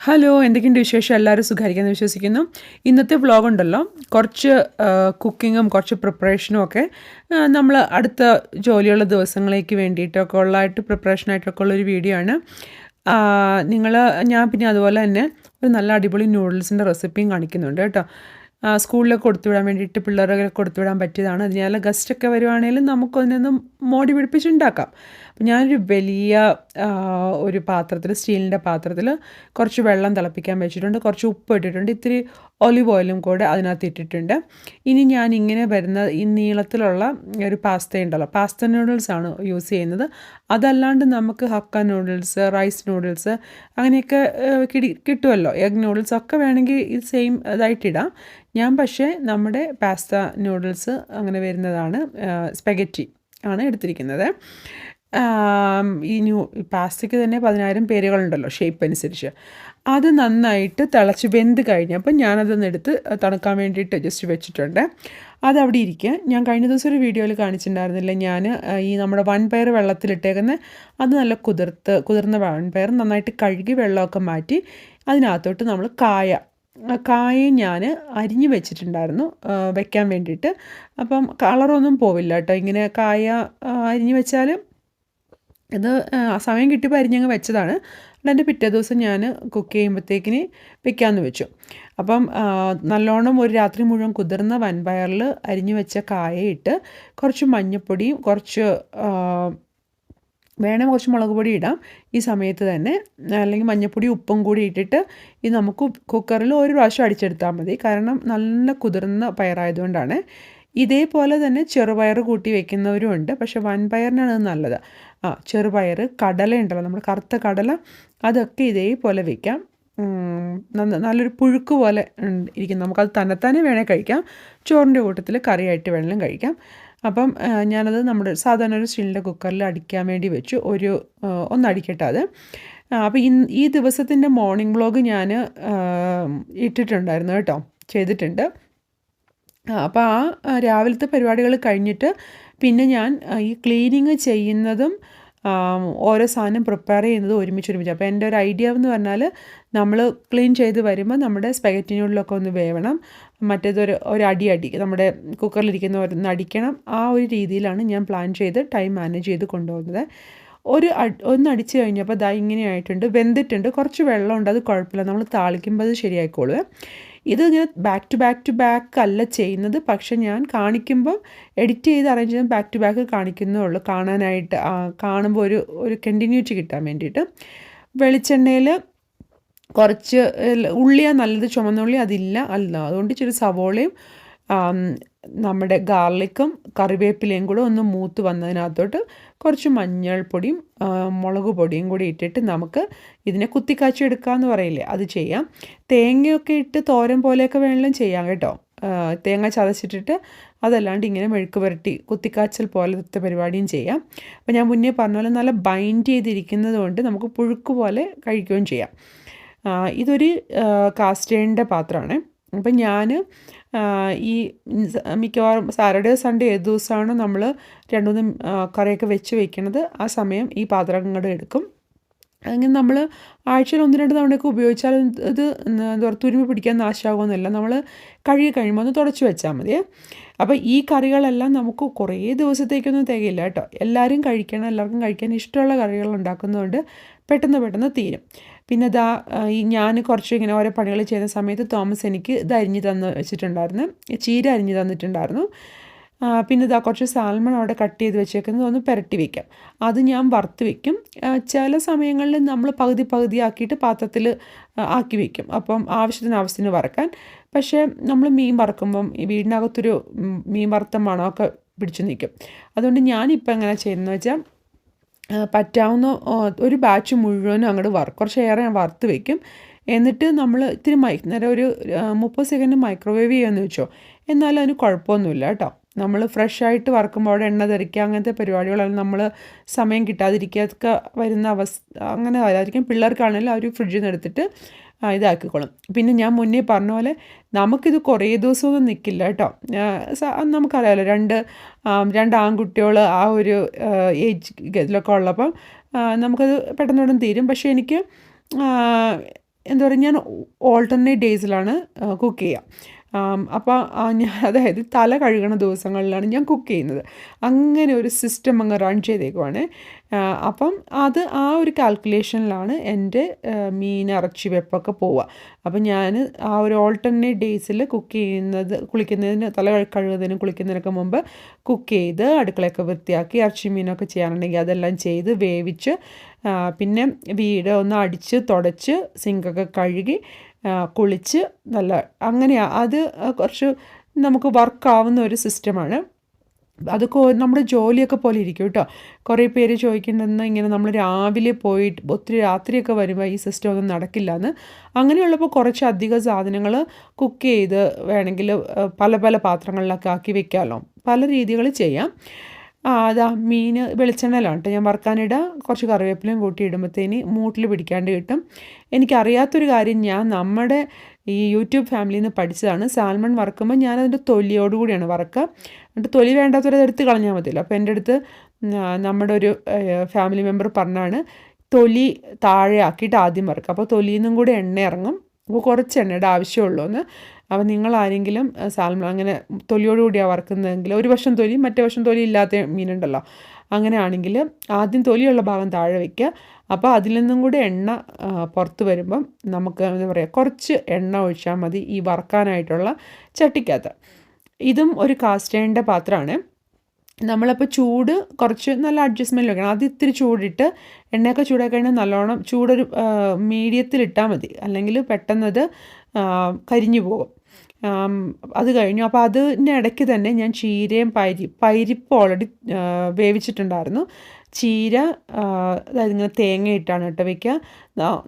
Hello എന്തൊക്കെയുണ്ട് വിശേഷം? എല്ലാവരും സുഖമായിരിക്കുമെന്ന് വിശ്വസിക്കുന്നു. ഇന്നത്തെ വ്ളോഗ് ഉണ്ടല്ലോ. കുറച്ച് കുക്കിങ്ങും കുറച്ച് പ്രിപ്പറേഷനും ഒക്കെ നമ്മൾ അടുത്ത ജോലിയുള്ള ദിവസങ്ങളേക്ക് വേണ്ടിയിട്ടൊക്കെ ഉള്ളതായിട്ട് പ്രിപ്പറേഷനായിട്ടൊക്കെ ഉള്ളൊരു വീഡിയോ ആണ്. നിങ്ങൾ ഞാൻ പിന്നെ അതുപോലെ തന്നെ ഒരു നല്ല അടിപൊളി നൂഡിൽസിന്റെ റെസിപ്പിയും കാണിക്കുന്നുണ്ട് കേട്ടോ. സ്കൂളിലൊക്കെ കൊടുത്തുവിടാൻ വേണ്ടിയിട്ട് പിള്ളേരൊക്കെ കൊടുത്തുവിടാൻ പറ്റിയതാണ്. അതിനാൽ ഗസ്റ്റൊക്കെ വരുവാണെങ്കിലും നമുക്കതിനൊന്നും മോടി പിടിപ്പിച്ചുണ്ടാക്കാം. അപ്പം ഞാനൊരു വലിയ ഒരു പാത്രത്തിൽ സ്റ്റീലിന്റെ പാത്രത്തിൽ കുറച്ച് വെള്ളം തിളപ്പിക്കാൻ വെച്ചിട്ടുണ്ട്. കുറച്ച് ഉപ്പ് ഇട്ടിട്ടുണ്ട്. ഇത്തിരി ഒലിവ് ഓയിലും കൂടെ അതിനകത്ത് ഇട്ടിട്ടുണ്ട്. ഇനി ഞാൻ ഇങ്ങനെ വരുന്ന ഈ നീളത്തിലുള്ള ഒരു പാസ്ത ഉണ്ടല്ലോ. പാസ്ത നൂഡിൽസ് ആണ് യൂസ് ചെയ്യുന്നത്. അതല്ലാണ്ട് നമുക്ക് ഹക്ക നൂഡിൽസ് റൈസ് നൂഡിൽസ് അങ്ങനെയൊക്കെ കിടി കിട്ടുമല്ലോ എഗ് നൂഡിൽസ് ഒക്കെ വേണമെങ്കിൽ ഇത് സെയിം ഇതായിട്ടിടാം ഞാൻ പക്ഷേ നമ്മുടെ പാസ്ത നൂഡിൽസ് അങ്ങനെ വരുന്നതാണ് സ്പെഗറ്റി ആണ് എടുത്തിരിക്കുന്നത്. ഈ ന്യൂ പാസ്തയ്ക്ക് തന്നെ പതിനായിരം പേരുകളുണ്ടല്ലോ ഷേപ്പ് അനുസരിച്ച്. അത് നന്നായിട്ട് തിളച്ച് വെന്ത് കഴിഞ്ഞപ്പോൾ ഞാനതൊന്ന് എടുത്ത് തണുക്കാൻ വേണ്ടിയിട്ട് ജസ്റ്റ് വെച്ചിട്ടുണ്ട്. അതവിടെ ഇരിക്കുക. ഞാൻ കഴിഞ്ഞ ദിവസം ഒരു വീഡിയോയിൽ കാണിച്ചിട്ടുണ്ടായിരുന്നില്ല ഞാൻ ഈ നമ്മുടെ വൺ വൻപയർ വെള്ളത്തിലിട്ടേക്കുന്ന അത് നല്ല കുതിർത്ത് കുതിർന്ന വൻപയർ നന്നായിട്ട് കഴുകി വെള്ളമൊക്കെ മാറ്റി അതിനകത്തോട്ട് നമ്മൾ കായ കായ കായയും ഞാൻ അരിഞ്ഞ് വെച്ചിട്ടുണ്ടായിരുന്നു വെക്കാൻ വേണ്ടിയിട്ട്. അപ്പം കളറൊന്നും പോവില്ല കേട്ടോ. ഇങ്ങനെ കായ അരിഞ്ഞു വെച്ചാൽ ഇത് സമയം കിട്ടി പരിഞ്ഞങ്ങ് വെച്ചതാണ്. എന്റെ പിറ്റേ ദിവസം ഞാൻ കുക്ക് ചെയ്യുമ്പോഴത്തേക്കിന് വെക്കാമെന്ന് വെച്ചു. അപ്പം നല്ലോണം ഒരു രാത്രി മുഴുവൻ കുതിർന്ന വൻപയറിൽ അരിഞ്ഞു വെച്ച കായയിട്ട് കുറച്ച് മഞ്ഞൾപ്പൊടിയും കുറച്ച് വേണം കുറച്ച് മുളക് പൊടി ഇടാം. ഈ സമയത്ത് തന്നെ അല്ലെങ്കിൽ മഞ്ഞൾപ്പൊടി ഉപ്പും കൂടി ഇട്ടിട്ട് ഇത് നമുക്ക് കുക്കറിൽ ഒരു പ്രാവശ്യം അടിച്ചെടുത്താൽ മതി. കാരണം നല്ല കുതിർന്ന പയറായതുകൊണ്ടാണ്. ഇതേപോലെ തന്നെ ചെറുപയർ കൂട്ടി വെക്കുന്നവരും ഉണ്ട്. പക്ഷെ വൻപയറിനാണ് നല്ലത്. ആ ചെറുപയർ കടല ഉണ്ടല്ലോ നമ്മൾ കറുത്ത കടല അതൊക്കെ ഇതേപോലെ വയ്ക്കാം നല്ലൊരു പുഴുക്ക് പോലെ ഇരിക്കും നമുക്കത് തന്നെത്താനെ വേണേൽ കഴിക്കാം. ചോറിന്റെ കൂട്ടത്തിൽ കറിയായിട്ട് വേണമെങ്കിലും കഴിക്കാം. അപ്പം ഞാനത് നമ്മുടെ സാധാരണ ഒരു സ്റ്റീലിന്റെ കുക്കറിൽ അടിക്കാൻ വേണ്ടി വെച്ചു. ഒരു ഒന്നടിക്കട്ടെ അത്. അപ്പോൾ ഇന്ന് ഈ ദിവസത്തിന്റെ മോർണിംഗ് വ്ളോഗ് ഞാൻ ഇട്ടിട്ടുണ്ടായിരുന്നു കേട്ടോ. ചെയ്തിട്ടുണ്ട്. അപ്പോൾ ആ, രാവിലത്തെ പരിപാടികൾ കഴിഞ്ഞിട്ട് പിന്നെ ഞാൻ ഈ ക്ലീനിങ് ചെയ്യുന്നതും ഓരോ സാധനം പ്രിപ്പയർ ചെയ്യുന്നത് ഒരുമിച്ച് ഒരുമിച്ച്. അപ്പോൾ എന്റെ ഒരു ഐഡിയ എന്ന് പറഞ്ഞാൽ നമ്മൾ ക്ലീൻ ചെയ്ത് വരുമ്പോൾ നമ്മുടെ സ്പെഗറ്റിനുള്ളിലൊക്കെ ഒന്ന് വേവണം. മറ്റേതൊരു ഒരു അടി അടി നമ്മുടെ കുക്കറിലിരിക്കുന്ന ഒരു അടിക്കണം ആ ഒരു രീതിയിലാണ് ഞാൻ പ്ലാൻ ചെയ്ത് ടൈം മാനേജ് ചെയ്ത് കൊണ്ടുപോകുന്നത്. ഒരു ഒന്ന് അടിച്ച് കഴിഞ്ഞപ്പോൾ ദാ ഇങ്ങനെയായിട്ടുണ്ട് വെന്തിട്ടുണ്ട്. കുറച്ച് വെള്ളമുണ്ട് അത് കുഴപ്പമില്ല. നമ്മൾ താളിക്കുമ്പോൾ അത് ശരിയായിക്കോളും ഇത് ഇങ്ങനെ back to back to back അല്ല ചെയ്യുന്നത്. പക്ഷെ ഞാൻ കാണിക്കുമ്പോൾ എഡിറ്റ് ചെയ്ത് അറേഞ്ച് ചെയ്ത് ബാക്ക് ടു ബാക്ക് കാണിക്കുന്നേ ഉള്ളൂ കാണാനായിട്ട് കാണുമ്പോൾ ഒരു ഒരു കണ്ടിന്യൂറ്റി കിട്ടാൻ വേണ്ടിയിട്ട്. വെളിച്ചെണ്ണയിൽ കുറച്ച് ഉള്ളിയാ നല്ലത് ചുമന്നുള്ളി അതില്ല. അല്ല അതുകൊണ്ട് ഇച്ചിരി സവോളയും നമ്മുടെ ഗാർലിക്കും കറിവേപ്പിലയും കൂടെ ഒന്ന് മൂത്ത് വന്നതിനകത്തോട്ട് കുറച്ച് മഞ്ഞൾപ്പൊടിയും മുളക് പൊടിയും കൂടി ഇട്ടിട്ട് നമുക്ക് ഇതിനെ കുത്തിക്കാച്ചി എടുക്കാമെന്ന് പറയില്ലേ അത് ചെയ്യാം. തേങ്ങയൊക്കെ ഇട്ട് തോരൻ പോലെയൊക്കെ വേണമെങ്കിലും ചെയ്യാം കേട്ടോ. തേങ്ങ ചതച്ചിട്ടിട്ട് അതല്ലാണ്ട് ഇങ്ങനെ മെഴുക്ക് പുരട്ടി കുത്തിക്കാച്ചൽ പോലത്തെ പരിപാടിയും ചെയ്യാം. അപ്പോൾ ഞാൻ മുന്നേ പറഞ്ഞ പോലെ നല്ല ബൈൻഡ് ചെയ്തിരിക്കുന്നത് കൊണ്ട് നമുക്ക് പുഴുക്ക് പോലെ കഴിക്കുകയും ചെയ്യാം. ഇതൊരു കാസ്റ്റേണിന്റെ പാത്രമാണ്. അപ്പം ഞാൻ ഈ മിക്കവാറും സാറ്റർഡേ സൺഡേ ഏത് ദിവസമാണ് നമ്മൾ രണ്ട് മൂന്ന് കറിയൊക്കെ വെച്ച് വയ്ക്കുന്നത് ആ സമയം ഈ പാത്രം അങ്ങോട്ട് എടുക്കും. അങ്ങനെ നമ്മൾ ആഴ്ചയിൽ ഒന്ന് രണ്ട് തവണയൊക്കെ ഉപയോഗിച്ചാൽ ഇത് തുരുമ്പ് പിടിക്കാൻ നാശമാകുമെന്നല്ല നമ്മൾ കഴുകി കഴിയുമ്പോൾ ഒന്ന് തുടച്ച് വെച്ചാൽ മതി. അപ്പോൾ ഈ കറികളെല്ലാം നമുക്ക് കുറേ ദിവസത്തേക്കൊന്നും തികയില്ല കേട്ടോ. എല്ലാവരും കഴിക്കണം എല്ലാവർക്കും കഴിക്കാൻ ഇഷ്ടമുള്ള കറികൾ ഉണ്ടാക്കുന്നതുകൊണ്ട് പെട്ടെന്ന് പെട്ടെന്ന് തീരും. പിന്നെ ദാ ഈ ഞാൻ കുറച്ച് ഇങ്ങനെ ഓരോ പണികൾ ചെയ്യുന്ന സമയത്ത് തോമസ് എനിക്ക് ഇത് അരിഞ്ഞ് തന്ന് വെച്ചിട്ടുണ്ടായിരുന്നു. ചീര അരിഞ്ഞ് തന്നിട്ടുണ്ടായിരുന്നു. പിന്നെ ഇതാ കുറച്ച് സാൽമൺ അവിടെ കട്ട് ചെയ്ത് വെച്ചേക്കുന്നത് ഒന്ന് പുരട്ടി വയ്ക്കാം അത് ഞാൻ വറുത്ത് വയ്ക്കും ചില സമയങ്ങളിൽ നമ്മൾ പകുതി പകുതി ആക്കിയിട്ട് പാത്രത്തിൽ ആക്കി വയ്ക്കും അപ്പം ആവശ്യത്തിന് ആവശ്യത്തിന് വറക്കാൻ. പക്ഷേ നമ്മൾ മീൻ വറക്കുമ്പം ഈ വീടിനകത്തൊരു മീൻ വറുത്ത മണമൊക്കെ പിടിച്ചു നിൽക്കും. അതുകൊണ്ട് ഞാനിപ്പോൾ എങ്ങനെ ചെയ്യുന്നത് വെച്ചാൽ പറ്റാവുന്ന ഒരു ബാച്ച് മുഴുവനും അങ്ങോട്ട് വർക്ക് കുറച്ചേറെ ഞാൻ വറുത്ത് വയ്ക്കും എന്നിട്ട് നമ്മൾ ഇത്തിരി മൈ നേരം ഒരു മുപ്പത് സെക്കൻഡ് മൈക്രോവേവ് ചെയ്യാമെന്ന് വെച്ചോ. എന്നാലും അതിന് കുഴപ്പമൊന്നുമില്ല കേട്ടോ. നമ്മൾ ഫ്രഷ് ആയിട്ട് വറക്കുമ്പോൾ അവിടെ എണ്ണ തെറിക്കുക അങ്ങനത്തെ പരിപാടികളെല്ലാം നമ്മൾ സമയം കിട്ടാതിരിക്കുക വരുന്ന അവസ്ഥ അങ്ങനെ വരാതിരിക്കും പിള്ളേർക്കാണെങ്കിലും അവർ ഫ്രിഡ്ജിൽ നിന്ന് എടുത്തിട്ട് ഇതാക്കിക്കോളും. പിന്നെ ഞാൻ മുന്നേ പറഞ്ഞ പോലെ നമുക്കിത് കുറേ ദിവസമൊന്നും നിൽക്കില്ല കേട്ടോ. നമുക്കറിയാമല്ലോ രണ്ട് രണ്ട് ആൺകുട്ടികൾ ആ ഒരു ഏജ് ഇതിലൊക്കെ ഉള്ളപ്പം നമുക്കത് പെട്ടെന്ന് പെട്ടെന്ന് തീരും. പക്ഷേ എനിക്ക് എന്താ പറയുക ഞാൻ ഓൾട്ടർനേറ്റ് ഡേയ്സിലാണ് കുക്ക് ചെയ്യുക അപ്പോൾ ഞാൻ അതായത് തല കഴുകണ ദിവസങ്ങളിലാണ് ഞാൻ കുക്ക് ചെയ്യുന്നത്. അങ്ങനെ ഒരു സിസ്റ്റം അങ്ങ് റൺ ചെയ്തേക്കുവാണ്. അപ്പം അത് ആ ഒരു കാൽക്കുലേഷനിലാണ് എന്റെ മീൻ ഇറച്ചി വെപ്പൊക്കെ പോവുക. അപ്പം ഞാൻ ആ ഒരു ഓൾട്ടർനേറ്റ് ഡേയ്സിൽ കുക്ക് ചെയ്യുന്നത് കുളിക്കുന്നതിന് തല കഴുകുന്നതിന് കുളിക്കുന്നതിനൊക്കെ മുമ്പ് കുക്ക് ചെയ്ത് അടുക്കളയൊക്കെ വൃത്തിയാക്കി ഇറച്ചി മീനൊക്കെ ചെയ്യാനുണ്ടെങ്കിൽ അതെല്ലാം ചെയ്ത് വേവിച്ച് പിന്നെ വീട് ഒന്ന് അടിച്ച് തുടച്ച് സിങ്കൊക്കെ കഴുകി കുളിച്ച് നല്ല അങ്ങനെയാണ് അത് കുറച്ച് നമുക്ക് വർക്കാവുന്ന ഒരു സിസ്റ്റമാണ് അത് നമ്മുടെ ജോലിയൊക്കെ പോലെ ഇരിക്കും കേട്ടോ. കുറേ പേര് ചോദിക്കേണ്ടെന്ന് ഇങ്ങനെ നമ്മൾ രാവിലെ പോയിട്ട് ഒത്തിരി രാത്രിയൊക്കെ വരുമ്പോൾ ഈ സിസ്റ്റം ഒന്നും നടക്കില്ല എന്ന് അങ്ങനെയുള്ളപ്പോൾ കുറച്ച് അധികം സാധനങ്ങൾ കുക്ക് ചെയ്ത് വേണമെങ്കിൽ പല പല പാത്രങ്ങളിലൊക്കെ ആക്കി വെക്കാമല്ലോ പല രീതികൾ ചെയ്യാം. അതാ മീൻ വെളിച്ചെണ്ണയിലാണ് കേട്ടോ ഞാൻ വറുക്കാനിടുക കുറച്ച് കറിവേപ്പിലയും കൂട്ടി ഇടുമ്പോഴത്തേന് മൂട്ടിൽ പിടിക്കാണ്ട് കിട്ടും. എനിക്കറിയാത്തൊരു കാര്യം ഞാൻ നമ്മുടെ ഈ യൂട്യൂബ് ഫാമിലിയിൽ നിന്ന് പഠിച്ചതാണ്. സാൽമൺ വറക്കുമ്പോൾ ഞാനതിന്റെ തൊലിയോടുകൂടിയാണ് വറക്കുക. എന്നിട്ട് തൊലി വേണ്ടാത്തവരത് എടുത്ത് കളഞ്ഞാൽ മതിയല്ലോ. അപ്പോൾ എന്റെ അടുത്ത് നമ്മുടെ ഒരു ഫാമിലി മെമ്പർ പറഞ്ഞാണ് തൊലി താഴെ ആക്കിയിട്ട് ആദ്യം വറുക്കുക. അപ്പോൾ തൊലിയിൽ നിന്നും കൂടി എണ്ണ ഇറങ്ങും. അപ്പോൾ കുറച്ച് എണ്ണയുടെ ആവശ്യമുള്ളൂ എന്ന് അപ്പോൾ നിങ്ങൾ ആരെങ്കിലും സാൽമൺ അങ്ങനെ തൊലിയോടുകൂടിയാണ് വറക്കുന്നതെങ്കിൽ ഒരു വശം തൊലി മറ്റേ വശം തൊലി ഇല്ലാത്ത മീനുണ്ടല്ലോ അങ്ങനെയാണെങ്കിൽ ആദ്യം തൊലിയുള്ള ഭാഗം താഴെ വയ്ക്കുക. അപ്പോൾ അതിൽ നിന്നും കൂടി എണ്ണ പുറത്ത് വരുമ്പം നമുക്ക് എന്താ പറയുക കുറച്ച് എണ്ണ ഒഴിച്ചാൽ മതി ഈ വറക്കാനായിട്ടുള്ള ചട്ടിക്കകത്ത്. ഇതും ഒരു കാസ്റ്റേണിന്റെ പാത്രമാണ്. നമ്മളപ്പോൾ ചൂട് കുറച്ച് നല്ല അഡ്ജസ്റ്റ്മെന്റ് വെക്കണം. അത് ഇത്തിരി ചൂടിട്ട് എണ്ണയൊക്കെ ചൂടാക്കി കഴിഞ്ഞാൽ നല്ലോണം ചൂടൊരു മീഡിയത്തിലിട്ടാൽ മതി. അല്ലെങ്കിൽ പെട്ടെന്നത് കരിഞ്ഞു പോകും. അത് കഴിഞ്ഞു. അപ്പോൾ അതിന്റെ ഇടയ്ക്ക് തന്നെ ഞാൻ ചീരയും പരി പരിപ്പ് ഓൾറെഡി വേവിച്ചിട്ടുണ്ടായിരുന്നു. ചീര അതായത് ഇങ്ങനെ തേങ്ങ ഇട്ടാണ് കേട്ടോ വയ്ക്കുക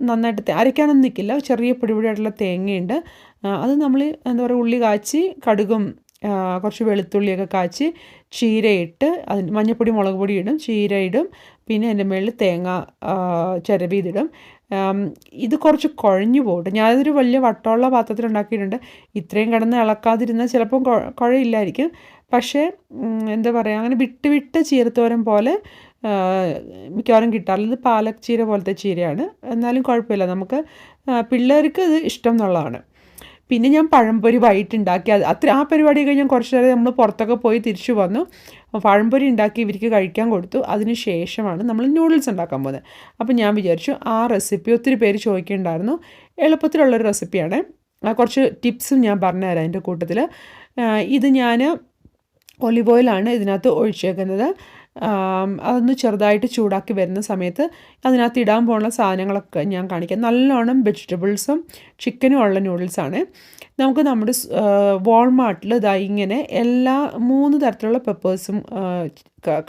നന്നായിട്ട് അരയ്ക്കാനൊന്നും നിൽക്കില്ല. ചെറിയ പൊടിപൊടിയായിട്ടുള്ള തേങ്ങയുണ്ട്. അത് നമ്മൾ എന്താ പറയുക ഉള്ളി കാച്ചി കടുകും കുറച്ച് വെളുത്തുള്ളിയൊക്കെ കാച്ചി ചീരയിട്ട് അതിന് മഞ്ഞൾപ്പൊടി മുളക് പൊടി ഇടും ചീര ഇടും. പിന്നെ അതിന്റെ മുകളിൽ തേങ്ങ ചിരവിതിടും ഇത് കുറച്ച് കുഴഞ്ഞു പോകട്ടെ. ഞാനതൊരു വലിയ വട്ടമുള്ള പാത്രത്തിൽ ഉണ്ടാക്കിയിട്ടുണ്ട്. ഇത്രയും കിടന്ന് ഇളക്കാതിരുന്നാൽ ചിലപ്പം കുഴയില്ലായിരിക്കും. പക്ഷേ എന്താ പറയുക അങ്ങനെ വിട്ട് വിട്ട് ചീരത്തോരം പോലെ മിക്കവാറും കിട്ടാറില്ല ഇത് പാലക് ചീര പോലത്തെ ചീരയാണ്. എന്നാലും കുഴപ്പമില്ല. നമുക്ക് പിള്ളേർക്ക് ഇത് ഇഷ്ടം എന്നുള്ളതാണ്. പിന്നെ ഞാൻ പഴംപൊരി വൈകിട്ട് ഉണ്ടാക്കി അത് അത്ര ആ പരിപാടി കഴിഞ്ഞ് കുറച്ച് നേരം നമ്മൾ പുറത്തൊക്കെ പോയി തിരിച്ചു വന്നു. പഴംപൊരി ഉണ്ടാക്കി ഇവർക്ക് കഴിക്കാൻ കൊടുത്തു. അതിന് ശേഷമാണ് നമ്മൾ നൂഡിൽസ് ഉണ്ടാക്കാൻ പോകുന്നത്. അപ്പോൾ ഞാൻ വിചാരിച്ചു ആ റെസിപ്പി ഒത്തിരി പേര് ചോദിക്കുന്നുണ്ടായിരുന്നു എളുപ്പത്തിലുള്ളൊരു റെസിപ്പിയാണ് കുറച്ച് ടിപ്സും ഞാൻ പറഞ്ഞുതരാം എന്റെ കൂട്ടത്തിൽ ഇത് ഞാൻ ഒലിവ് ഓയിലാണ് ഇതിനകത്ത് ഒഴിച്ചേക്കുന്നത്. അതൊന്ന് ചെറുതായിട്ട് ചൂടാക്കി വരുന്ന സമയത്ത് അതിനകത്ത് ഇടാൻ പോകുന്ന സാധനങ്ങളൊക്കെ ഞാൻ കാണിക്കാം. നല്ലോണം വെജിറ്റബിൾസും ചിക്കനും ഉള്ള നൂഡിൽസാണ്. നമുക്ക് നമ്മുടെ വാൾമാർട്ടിൽ ഇതാ ഇങ്ങനെ എല്ലാ മൂന്ന് തരത്തിലുള്ള പെപ്പേഴ്സും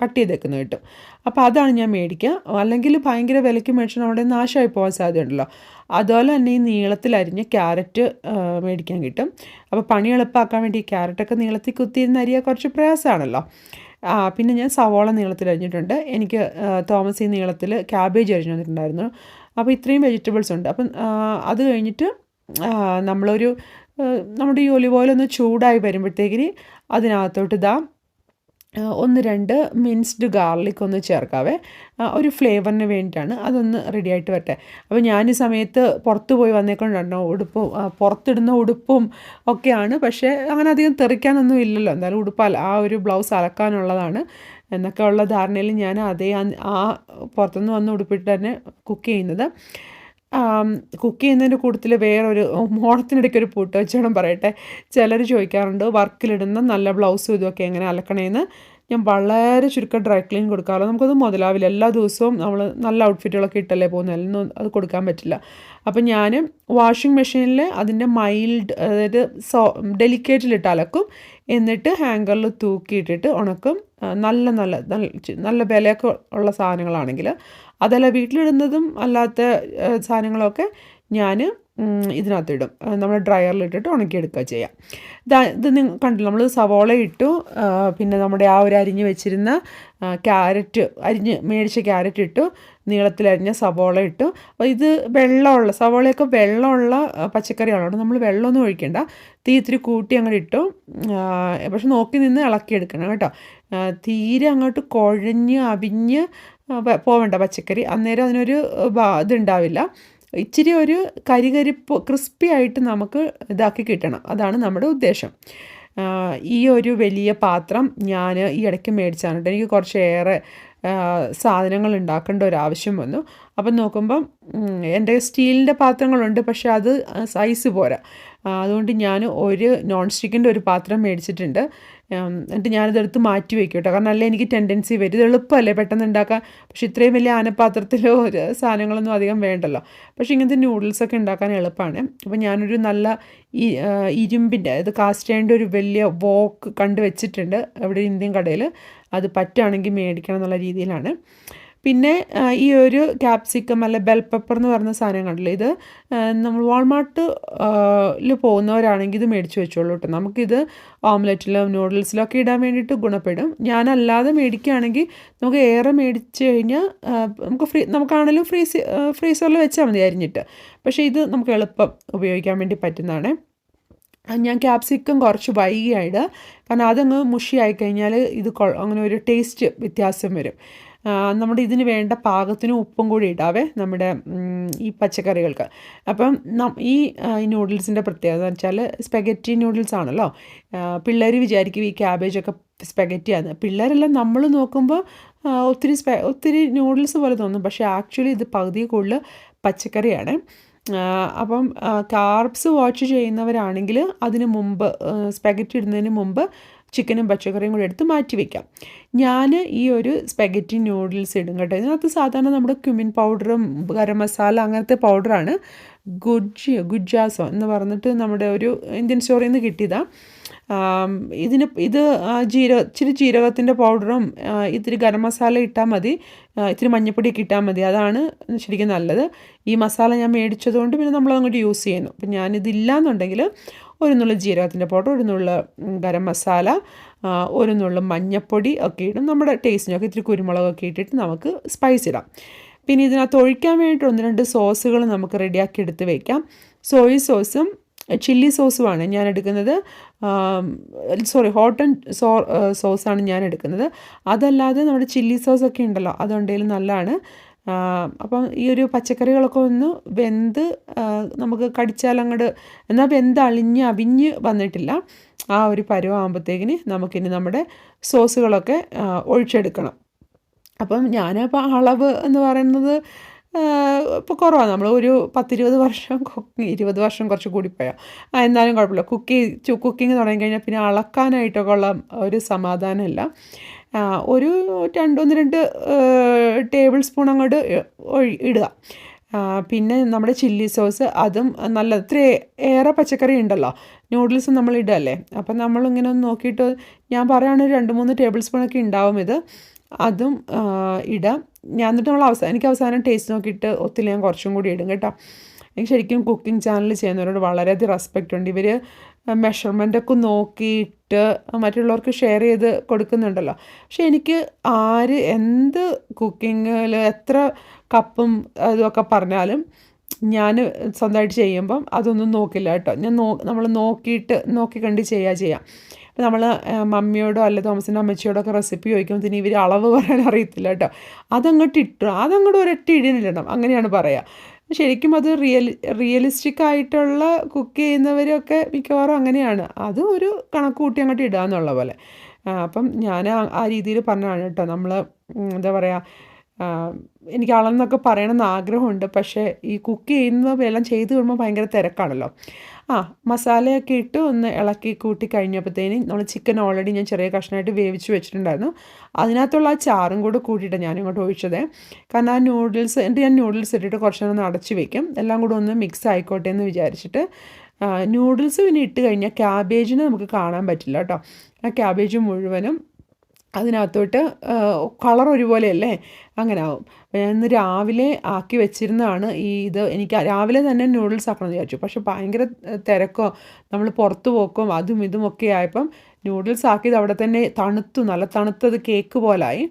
കട്ട് ചെയ്തേക്കുന്ന കിട്ടും. അപ്പോൾ അതാണ് ഞാൻ മേടിക്കുക. അല്ലെങ്കിൽ ഭയങ്കര വിലയ്ക്ക് മേടിച്ചാൽ നമ്മുടെ നാശമായി പോകാൻ സാധ്യതയുണ്ടല്ലോ. അതുപോലെ തന്നെ ഈ നീളത്തിലരിഞ്ഞ് ക്യാരറ്റ് മേടിക്കാൻ കിട്ടും. അപ്പോൾ പണി എളുപ്പമാക്കാൻ വേണ്ടി ക്യാരറ്റൊക്കെ നീളത്തിൽ കുത്തിയിരുന്ന അരിയ കുറച്ച് പ്രയാസമാണല്ലോ. പിന്നെ ഞാൻ സവോള നീളത്തിൽ അരിഞ്ഞിട്ടുണ്ട്. എനിക്ക് തോമസി നീളത്തിൽ ക്യാബേജ് അരിഞ്ഞു അപ്പോൾ ഇത്രയും വെജിറ്റബിൾസ് ഉണ്ട്. അപ്പം അത് കഴിഞ്ഞിട്ട് നമ്മളൊരു നമ്മുടെ ഈ ഒലിവ് ഓയിൽ ഒന്ന് ചൂടായി വരുമ്പോഴത്തേക്കിന് അതിനകത്തോട്ട് ഇതാ ഒന്ന് രണ്ട് മിൻസ്ഡ് ഗാർലിക് ഒന്ന് ചേർക്കാവേ. ഒരു ഫ്ലേവറിന് വേണ്ടിയിട്ടാണ് അതൊന്ന് റെഡി ആയിട്ട് വരട്ടെ. അപ്പോൾ ഞാൻ ഈ സമയത്ത് പുറത്ത് പോയി വന്നേക്കൊണ്ടോ ഉടുപ്പും പുറത്തിടുന്ന ഉടുപ്പും ഒക്കെയാണ്. പക്ഷേ അങ്ങനെ അധികം തെറിക്കാനൊന്നും ഇല്ലല്ലോ. എന്തായാലും ഉടുപ്പ് ആ ഒരു ബ്ലൗസ് അലക്കാനുള്ളതാണ് എന്നൊക്കെ ഉള്ള ധാരണയിൽ ഞാൻ അതേ ആ പുറത്തുനിന്ന് വന്ന് ഉടുപ്പിട്ട് തന്നെ കുക്ക് ചെയ്യുന്നത്. കുക്ക് ചെയ്യുന്നതിന്റെ കൂട്ടത്തിൽ വേറൊരു മോണത്തിനിടയ്ക്ക് ഒരു പൂട്ട് വെച്ചോണം പറയട്ടെ. ചിലർ ചോദിക്കാറുണ്ട് വർക്കിലിടുന്ന നല്ല ബ്ലൗസും ഇതുമൊക്കെ എങ്ങനെ അലക്കണേന്ന്. ഞാൻ വളരെ ചുരുക്കം ഡ്രൈ ക്ലീൻ കൊടുക്കാറുള്ളൂ നമുക്കത് മുതലാവില്ല. എല്ലാ ദിവസവും നമ്മൾ നല്ല ഔട്ട്ഫിറ്റുകളൊക്കെ ഇട്ടല്ലേ പോകുന്നത് എല്ലാം അത് കൊടുക്കാൻ പറ്റില്ല. അപ്പം ഞാൻ വാഷിംഗ് മെഷീനിൽ അതിന്റെ മൈൽഡ് അതായത് സോ ഡെലിക്കേറ്റിലിട്ട് അലക്കും. എന്നിട്ട് ഹാങ്കറിൽ തൂക്കിയിട്ടിട്ട് ഉണക്കും. നല്ല നല്ല നല്ല വിലയൊക്കെ ഉള്ള സാധനങ്ങളാണെങ്കിൽ അതല്ല വീട്ടിലിടുന്നതും അല്ലാത്ത സാധനങ്ങളൊക്കെ ഞാൻ ഇതിനകത്തിടും. നമ്മൾ ഡ്രയറിലിട്ടിട്ട് ഉണക്കിയെടുക്കുക ചെയ്യാം. ഇതാ ഇത് നിങ്ങൾ കണ്ടില്ല? നമ്മൾ സവോള ഇട്ടു. പിന്നെ നമ്മുടെ ആ ഒരു അരിഞ്ഞ് വെച്ചിരുന്ന ക്യാരറ്റ് അരിഞ്ഞ് മേടിച്ച ക്യാരറ്റ് ഇട്ടു. നീളത്തിലരിഞ്ഞ സവോള ഇട്ടു. അപ്പോൾ ഇത് വെള്ളമുള്ള സവോളയൊക്കെ വെള്ളമുള്ള പച്ചക്കറിയാണ് നമ്മൾ വെള്ളമൊന്നും ഒഴിക്കേണ്ട. തീ ഇത്തിരി കൂട്ടി അങ്ങോട്ട് ഇട്ടു. പക്ഷെ നോക്കി നിന്ന് ഇളക്കിയെടുക്കണം കേട്ടോ. തീരെ അങ്ങോട്ട് കുഴഞ്ഞ് അവിഞ്ഞ് പോവേണ്ട പച്ചക്കറി. അന്നേരം അതിനൊരു ഇതുണ്ടാവില്ല. ഇച്ചിരി ഒരു കരികരിപ്പ് ക്രിസ്പി ആയിട്ട് നമുക്ക് ഇതാക്കി കിട്ടണം. അതാണ് നമ്മുടെ ഉദ്ദേശം. ഈ ഒരു വലിയ പാത്രം ഞാൻ ഈ ഇടയ്ക്ക് മേടിച്ചാണ് കേട്ടോ. എനിക്ക് കുറച്ചേറെ സാധനങ്ങൾ ഉണ്ടാക്കേണ്ട ഒരു ആവശ്യം വന്നു. അപ്പം നോക്കുമ്പം എന്റെ സ്റ്റീലിന്റെ പാത്രങ്ങളുണ്ട് പക്ഷേ അത് സൈസ് പോരാ. അതുകൊണ്ട് ഞാൻ ഒരു നോൺ സ്റ്റിക്കിന്റെ ഒരു പാത്രം മേടിച്ചിട്ടുണ്ട്. എന്നിട്ട് ഞാനിതെടുത്ത് മാറ്റി വെക്കും കേട്ടോ. കാരണം അല്ലേ എനിക്ക് ടെൻഡൻസി വരും. ഇത് എളുപ്പമല്ലേ പെട്ടെന്ന് ഉണ്ടാക്കാൻ? പക്ഷേ ഇത്രയും വലിയ ഒരു സാധനങ്ങളൊന്നും അധികം വേണ്ടല്ലോ. പക്ഷേ ഇങ്ങനത്തെ നൂഡിൽസൊക്കെ ഉണ്ടാക്കാൻ എളുപ്പമാണ്. അപ്പോൾ ഞാനൊരു നല്ല ഈ ഇരുമ്പിന്റെ അതായത് കാസ്റ്റ് ഒരു വലിയ വോക്ക് കണ്ടു വെച്ചിട്ടുണ്ട്. അവിടെ ഇന്ത്യൻ കടയിൽ. അത് പറ്റുകയാണെങ്കിൽ മേടിക്കണം എന്നുള്ള രീതിയിലാണ്. പിന്നെ ഈ ഒരു ക്യാപ്സിക്കം അല്ല ബെൽ പെപ്പർ എന്ന് പറയുന്ന സാധനം ഇത് നമ്മൾ വാൾമാർട്ടിൽ പോകുന്നവരാണെങ്കിൽ ഇത് മേടിച്ച് വെച്ചോളൂ കേട്ടോ നമുക്കിത് ഓംലെറ്റിലോ നൂഡിൽസിലോ ഒക്കെ ഇടാൻ വേണ്ടിയിട്ട് ഗുണപ്പെടും. ഞാനല്ലാതെ മേടിക്കുകയാണെങ്കിൽ നമുക്ക് ഏറെ മേടിച്ച് കഴിഞ്ഞാൽ നമുക്ക് ഫ്രീ നമുക്കാണെങ്കിലും ഫ്രീസ് ഫ്രീസറിൽ വെച്ചാൽ മതി അരിഞ്ഞിട്ട് പക്ഷേ ഇത് നമുക്ക് എളുപ്പം ഉപയോഗിക്കാൻ വേണ്ടി പറ്റുന്നതാണ്. ഞാൻ ക്യാപ്സിക്കം കുറച്ച് വൈകിയായിട്ട്. കാരണം അതങ്ങ് മുഷിയായി കഴിഞ്ഞാൽ ഇത് അങ്ങനെ ഒരു ടേസ്റ്റ് വ്യത്യാസം വരും. നമ്മുടെ ഇതിന് വേണ്ട പാകത്തിന് ഉപ്പും കൂടി ഇടാവേ നമ്മുടെ ഈ പച്ചക്കറികൾക്ക്. അപ്പം ഈ നൂഡിൽസിന്റെ പ്രത്യേകത എന്ന് വെച്ചാൽ സ്പെഗറ്റി നൂഡിൽസ് ആണല്ലോ. പിള്ളേർ വിചാരിക്കും ഈ ക്യാബേജൊക്കെ സ്പെഗറ്റിയാണ് പിള്ളേരെല്ലാം നമ്മൾ നോക്കുമ്പോൾ ഒത്തിരി സ്പെ ഒത്തിരി നൂഡിൽസ് പോലെ തോന്നും. പക്ഷേ ആക്ച്വലി ഇത് പകുതി കൂടുതൽ പച്ചക്കറിയാണ്. അപ്പം കാർബ്സ് വാച്ച് ചെയ്യുന്നവരാണെങ്കിൽ അതിന് മുമ്പ് സ്പെഗറ്റി ഇടുന്നതിന് മുമ്പ് ചിക്കനും പച്ചക്കറിയും കൂടി എടുത്ത് മാറ്റി വയ്ക്കാം ഞാൻ ഈ ഒരു സ്പെഗറ്റി നൂഡിൽസ് ഇടും കേട്ടോ. ഇതിനകത്ത് സാധാരണ നമ്മുടെ ക്യുമിൻ പൗഡറും ഗരം മസാല അങ്ങനത്തെ പൗഡറാണ് ഗുജ്ജിയോ ഗുജാസോ എന്ന് പറഞ്ഞിട്ട് നമ്മുടെ ഒരു ഇന്ത്യൻ സ്റ്റോറിൽ നിന്ന് കിട്ടിയതാണ് ഇതിന് ഇത് ജീര ഇച്ചിരി ജീരകത്തിന്റെ പൗഡറും ഇത്തിരി ഗരം മസാല ഇട്ടാൽ മതി. ഇത്തിരി മഞ്ഞപ്പൊടിയൊക്കെ ഇട്ടാൽ മതി. അതാണ് ശരിക്കും നല്ലത്. ഈ മസാല ഞാൻ മേടിച്ചതുകൊണ്ട് പിന്നെ നമ്മൾ അങ്ങോട്ട് യൂസ് ചെയ്യുന്നു. അപ്പം ഞാനിതില്ല എന്നുണ്ടെങ്കിൽ ഒരു നുള്ള ജീരകത്തിന്റെ പൗഡർ ഒരു നുള്ള ഗരം മസാല ഒരു നുള്ള മഞ്ഞപ്പൊടി ഒക്കെ ഇടും. നമ്മുടെ ടേസ്റ്റിനൊക്കെ ഇത്തിരി കുരുമുളകൊക്കെ ഇട്ടിട്ട് നമുക്ക് സ്പൈസ് ഇടാം. പിന്നെ ഇതിനകത്ത് ഒഴിക്കാൻ വേണ്ടിയിട്ട് ഒന്ന് രണ്ട് സോസുകൾ നമുക്ക് റെഡിയാക്കി എടുത്ത് വയ്ക്കാം സോയ സോസും ചില്ലി സോസുമാണ് ഞാൻ എടുക്കുന്നത്. സോറി ഹോട്ട് ആൻഡ് സോ സോസാണ് ഞാൻ എടുക്കുന്നത്. അതല്ലാതെ നമ്മുടെ ചില്ലി സോസ് ഒക്കെ ഉണ്ടല്ലോ അതുണ്ടെങ്കിലും നല്ലതാണ്. അപ്പം ഈ ഒരു പച്ചക്കറികളൊക്കെ ഒന്ന് വെന്ത് നമുക്ക് കടിച്ചാൽ അങ്ങോട്ട് എന്നാൽ വെന്ത് അളിഞ്ഞ് അവിഞ്ഞ് വന്നിട്ടില്ല. ആ ഒരു പരുവാകുമ്പോഴത്തേക്കിന് നമുക്കിനി നമ്മുടെ സോസുകളൊക്കെ ഒഴിച്ചെടുക്കണം. അപ്പം ഞാനിപ്പോൾ അളവ് എന്ന് പറയുന്നത് ഇപ്പോൾ കുറവാണ് നമ്മൾ ഒരു പത്തിരുപത് വർഷം കുക്ക് ഇരുപത് വർഷം കുറച്ച് കൂടിപ്പോയാൽ എന്നാലും കുഴപ്പമില്ല. കുക്ക് കുക്കിംഗ് തുടങ്ങി കഴിഞ്ഞാൽ പിന്നെ അളക്കാനായിട്ടൊക്കെ ഉള്ള ഒരു സമാധാനമില്ല ഒരു രണ്ടൊന്ന് രണ്ട് ടേബിൾ സ്പൂൺ അങ്ങോട്ട് ഇടുക. പിന്നെ നമ്മുടെ ചില്ലി സോസ് അതും നല്ല ഇത്ര ഏറെ പച്ചക്കറി ഉണ്ടല്ലോ. നൂഡിൽസ് നമ്മൾ ഇടല്ലേ? അപ്പം നമ്മളിങ്ങനെ ഒന്ന് നോക്കിയിട്ട് ഞാൻ പറയുകയാണെങ്കിൽ രണ്ട് മൂന്ന് ടേബിൾ സ്പൂണൊക്കെ ഉണ്ടാവും ഇത്. അതും ഇടാം. ഞാൻ എന്നിട്ട് നമ്മൾ അവസാനം എനിക്ക് അവസാനം ടേസ്റ്റ് നോക്കിയിട്ട് ഒത്തിരി ഞാൻ കുറച്ചും കൂടി ഇടും കേട്ടോ. എനിക്ക് ശരിക്കും കുക്കിംഗ് ചാനൽ ചെയ്യുന്നവരോട് വളരെയധികം റെസ്പെക്റ്റ് ഉണ്ട്. ഇവർ മെഷർമെന്റൊക്കെ നോക്കിയിട്ട് മറ്റുള്ളവർക്ക് ഷെയർ ചെയ്ത് കൊടുക്കുന്നുണ്ടല്ലോ. പക്ഷേ എനിക്ക് ആര് എന്ത് കുക്കിങ്ങിൽ എത്ര കപ്പും ഇതൊക്കെ പറഞ്ഞാലും ഞാൻ സ്വന്തമായിട്ട് ചെയ്യുമ്പം അതൊന്നും നോക്കില്ല കേട്ടോ. ഞാൻ നോ നമ്മൾ നോക്കിയിട്ട് നോക്കി കണ്ട് ചെയ്യുക ചെയ്യാം. നമ്മൾ മമ്മിയോടോ അല്ല തോമസിന്റെ അമ്മച്ചിയോടോ ഒക്കെ റെസിപ്പി ചോദിക്കുമ്പോൾ ഇവർ അളവ് പറയാൻ അറിയത്തില്ല കേട്ടോ. അതങ്ങോട്ട് ഇട്ടു അതങ്ങോട്ട് ഒരൊറ്റ ഇടിയിലിടണം അങ്ങനെയാണ് പറയുക ശരിക്കും അത് റിയൽ റിയലിസ്റ്റിക് ആയിട്ടുള്ള കുക്ക് ചെയ്യുന്നവരൊക്കെ മിക്കവാറും അങ്ങനെയാണ്. അത് ഒരു കണക്ക് കൂട്ടി അങ്ങോട്ട് ഇടുക എന്നുള്ള പോലെ അപ്പം ഞാൻ ആ- രീതിയിൽ പറഞ്ഞതാണ് കേട്ടോ. നമ്മൾ എന്താ പറയുക എനിക്ക് അളന്നൊക്കെ പറയണമെന്ന് ആഗ്രഹമുണ്ട്. പക്ഷേ ഈ കുക്ക് ചെയ്യുന്നതും എല്ലാം ചെയ്ത് കഴിയുമ്പോൾ ഭയങ്കര തിരക്കാണല്ലോ. ആ മസാലയൊക്കെ ഇട്ട് ഒന്ന് ഇളക്കി കൂട്ടി കഴിഞ്ഞപ്പോഴത്തേന് നമ്മൾ ചിക്കൻ ഓൾറെഡി ഞാൻ ചെറിയ കഷ്ണമായിട്ട് വേവിച്ച് വെച്ചിട്ടുണ്ടായിരുന്നു. അതിനകത്തുള്ള ആ ചാറും കൂടെ കൂട്ടിയിട്ട് ഞാനിങ്ങോട്ട് ഒഴിച്ചത്. കാരണം ആ നൂഡിൽസ് എന്നിട്ട് ഞാൻ നൂഡിൽസ് ഇട്ടിട്ട് കുറച്ച് നേരം ഒന്ന് അടച്ച് വെക്കും. എല്ലാം കൂടെ ഒന്ന് മിക്സ് ആയിക്കോട്ടെ എന്ന് വിചാരിച്ചിട്ട് നൂഡിൽസ് പിന്നെ ഇട്ട് കഴിഞ്ഞാൽ ക്യാബേജിനെ നമുക്ക് കാണാൻ പറ്റില്ല കേട്ടോ. ആ ക്യാബേജ് മുഴുവനും അതിനകത്തോട്ട് കളർ ഒരുപോലെയല്ലേ? അങ്ങനെ ആവും ഞാൻ ഇന്ന് രാവിലെ ആക്കി വെച്ചിരുന്നതാണ് ഈ ഇത്. എനിക്ക് രാവിലെ തന്നെ നൂഡിൽസ് ആക്കണമെന്ന് വിചാരിച്ചു. പക്ഷെ ഭയങ്കര തിരക്കോ നമ്മൾ പുറത്തു പോക്കും അതും ഇതും ഒക്കെ ആയപ്പം നൂഡിൽസ് ആക്കിയത് അവിടെ തന്നെ തണുത്തു. നല്ല തണുത്തത് കേക്ക് പോലായി.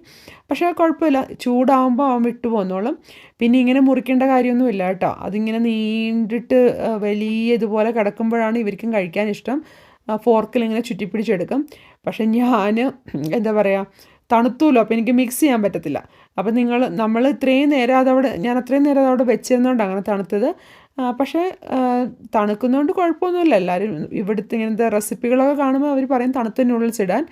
പക്ഷേ കുഴപ്പമില്ല. ചൂടാവുമ്പോൾ അവൻ വിട്ടു പോന്നോളും. പിന്നെ ഇങ്ങനെ മുറിക്കേണ്ട കാര്യമൊന്നുമില്ല കേട്ടോ. അതിങ്ങനെ നീണ്ടിട്ട് വലിയ ഇതുപോലെ കിടക്കുമ്പോഴാണ് ഇവർക്കും കഴിക്കാൻ ഇഷ്ടം. ഫോർക്കിൽ ഇങ്ങനെ ചുറ്റിപ്പിടിച്ചെടുക്കും. പക്ഷെ ഞാൻ എന്താ പറയുക തണുത്തുമല്ലോ അപ്പോൾ എനിക്ക് മിക്സ് ചെയ്യാൻ പറ്റത്തില്ല. അപ്പോൾ നിങ്ങൾ നമ്മൾ ഇത്രയും നേരം അതവിടെ ഞാൻ അത്രയും നേരം അതവിടെ വെച്ചിരുന്നതുകൊണ്ട് അങ്ങനെ തണുത്തത്. പക്ഷേ തണുക്കുന്നതുകൊണ്ട് കുഴപ്പമൊന്നുമില്ല. എല്ലാവരും ഇവിടുത്തെ ഇങ്ങനത്തെ റെസിപ്പികളൊക്കെ കാണുമ്പോൾ അവർ പറയും തണുത്ത നൂഡിൽസ് ഇടാൻ.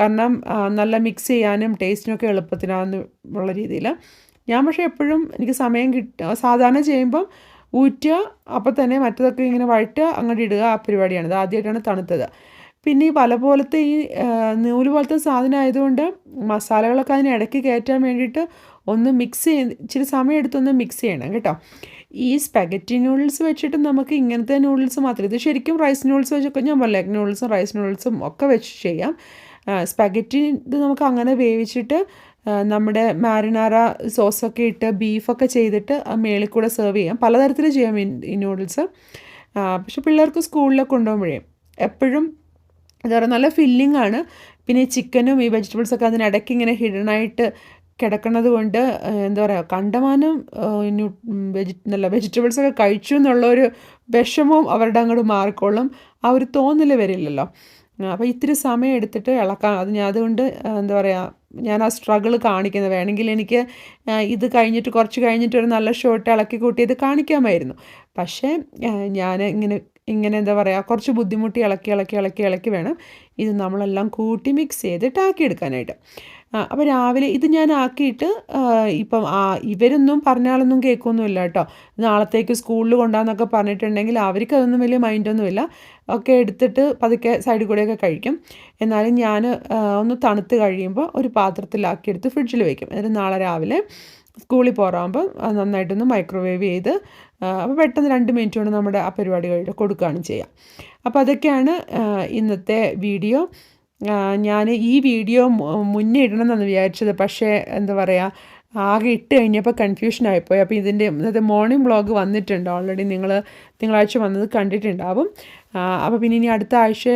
കാരണം നല്ല മിക്സ് ചെയ്യാനും ടേസ്റ്റിനൊക്കെ എളുപ്പത്തിനാന്നുള്ള രീതിയിൽ ഞാൻ പക്ഷേ എപ്പോഴും എനിക്ക് സമയം കിട്ടുക സാധാരണ ചെയ്യുമ്പം ഊറ്റുക അപ്പോൾ തന്നെ മറ്റതൊക്കെ ഇങ്ങനെ വഴറ്റുക അങ്ങോട്ട് ഇടുക ആ പരിപാടിയാണ് ഇത് ആദ്യമായിട്ടാണ് തണുത്തത്. പിന്നെ ഈ പല പോലത്തെ ഈ നൂൽ പോലത്തെ സാധനം ആയതുകൊണ്ട് മസാലകളൊക്കെ അതിന് ഇടയ്ക്ക് കയറ്റാൻ വേണ്ടിയിട്ട് ഒന്ന് മിക്സ് ചെയ്ത് ഇച്ചിരി സമയം എടുത്തൊന്ന് മിക്സ് ചെയ്യണം കേട്ടോ. ഈ സ്പെഗറ്റി നൂഡിൽസ് വെച്ചിട്ട് നമുക്ക് ഇങ്ങനത്തെ നൂഡിൽസ് മാത്രം ഇത് ശരിക്കും റൈസ് നൂഡിൽസ് വെച്ചൊക്കെ ഞാൻ പറഞ്ഞു ലെഗ് നൂഡിൽസും റൈസ് നൂഡിൽസും ഒക്കെ വെച്ച് ചെയ്യാം. സ്പെഗറ്റി ഇത് നമുക്ക് അങ്ങനെ വേവിച്ചിട്ട് നമ്മുടെ മാരിനാറ സോസൊക്കെ ഇട്ട് ബീഫൊക്കെ ചെയ്തിട്ട് മേളിൽ കൂടെ സെർവ് ചെയ്യാം. പലതരത്തിൽ ചെയ്യാം ഈ നൂഡിൽസ് പക്ഷെ പിള്ളേർക്ക് സ്കൂളിലൊക്കെ കൊണ്ടുപോകുമ്പോഴേ എപ്പോഴും എന്താ പറയുക നല്ല ഫില്ലിംഗ് ആണ്. പിന്നെ ചിക്കനും ഈ വെജിറ്റബിൾസൊക്കെ അതിനിടയ്ക്ക് ഇങ്ങനെ ഹിഡനായിട്ട് കിടക്കുന്നത് കൊണ്ട് എന്താ പറയുക കണ്ടമാനം വെജി നല്ല വെജിറ്റബിൾസൊക്കെ കഴിച്ചു എന്നുള്ളൊരു വിഷമവും അവരുടെ അങ്ങോട്ട് മാറിക്കോളും. ആ ഒരു തോന്നൽ വരില്ലല്ലോ. അപ്പോൾ ഇത്തിരി സമയം എടുത്തിട്ട് ഇളക്കാം. അത് ഞാൻ അതുകൊണ്ട് എന്താ പറയുക ഞാൻ ആ സ്ട്രഗിൾ കാണിക്കുന്നത്. വേണമെങ്കിൽ എനിക്ക് ഇത് കഴിഞ്ഞിട്ട് കുറച്ച് കഴിഞ്ഞിട്ട് ഒരു നല്ല ഷോട്ട് ഇളക്കി കൂട്ടി ഇത് കാണിക്കാമായിരുന്നു. പക്ഷേ ഞാൻ ഇങ്ങനെ ഇങ്ങനെ എന്താ പറയുക കുറച്ച് ബുദ്ധിമുട്ടി ഇളക്കി ഇളക്കി ഇളക്കി ഇളക്കി വേണം ഇത് നമ്മളെല്ലാം കൂട്ടി മിക്സ് ചെയ്തിട്ട് ആക്കിയെടുക്കാനായിട്ട് അപ്പോൾ രാവിലെ ഇത് ഞാൻ ആക്കിയിട്ട് ഇപ്പം ആ ഇവരൊന്നും പറഞ്ഞാലൊന്നും കേൾക്കൊന്നുമില്ല കേട്ടോ. നാളത്തേക്ക് സ്കൂളിൽ കൊണ്ടാന്നൊക്കെ പറഞ്ഞിട്ടുണ്ടെങ്കിൽ അവർക്ക് അതൊന്നും വലിയ മൈൻഡൊന്നുമില്ല. ഒക്കെ എടുത്തിട്ട് പതുക്കെ സൈഡിൽ കൂടെയൊക്കെ കഴിക്കും. എന്നാലും ഞാൻ ഒന്ന് തണുത്ത് കഴിയുമ്പോൾ ഒരു പാത്രത്തിലാക്കിയെടുത്ത് ഫ്രിഡ്ജിൽ വെക്കും. എന്നിട്ട് നാളെ രാവിലെ സ്കൂളിൽ പോകാറാകുമ്പോൾ നന്നായിട്ടൊന്ന് മൈക്രോവേവ് ചെയ്ത് അപ്പോൾ പെട്ടെന്ന് രണ്ട് മിനിറ്റ് കൊണ്ട് നമ്മുടെ ആ പരിപാടി കൊടുക്കുകയാണ് ചെയ്യുക അപ്പോൾ അതൊക്കെയാണ് ഇന്നത്തെ വീഡിയോ ഞാൻ ഈ വീഡിയോ മുന്നേ മുന്നേ ഇടണമെന്നാണ് വിചാരിച്ചത്. പക്ഷേ എന്താ പറയുക ആകെ ഇട്ട് കഴിഞ്ഞപ്പോൾ കൺഫ്യൂഷൻ പോയി അപ്പോൾ ഇതിന്റെ ഇന്നത്തെ മോർണിംഗ് വ്ളോഗ് വന്നിട്ടുണ്ട് ഓൾറെഡി നിങ്ങൾ തിങ്കളാഴ്ച വന്നത് കണ്ടിട്ടുണ്ടാവും അപ്പോൾ പിന്നെ ഇനി അടുത്ത ആഴ്ച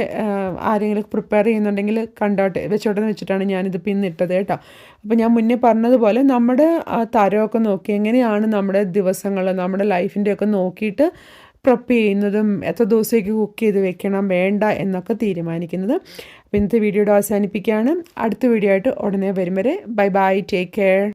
ആരെങ്കിലും പ്രിപ്പയർ ചെയ്യുന്നുണ്ടെങ്കിൽ കണ്ടോട്ടെ. വെച്ചോട്ടെ എന്ന് വെച്ചിട്ടാണ് ഞാനിത് പിന്നിട്ടത് കേട്ടോ. അപ്പോൾ ഞാൻ മുന്നേ പറഞ്ഞതുപോലെ നമ്മുടെ തരമൊക്കെ നോക്കി എങ്ങനെയാണ് നമ്മുടെ ദിവസങ്ങൾ നമ്മുടെ ലൈഫിന്റെയൊക്കെ നോക്കിയിട്ട് പ്രിപ്പ് ചെയ്യുന്നതും എത്ര ദിവസത്തേക്ക് കുക്ക് ചെയ്ത് വെക്കണം വേണ്ട എന്നൊക്കെ തീരുമാനിക്കുന്നത്. അപ്പോൾ ഇന്നത്തെ വീഡിയോയുടെ അവസാനിപ്പിക്കുകയാണ്. അടുത്ത വീഡിയോ ആയിട്ട് ഉടനെ വരും വരെ ബൈ ബൈ ടേക്ക് കെയർ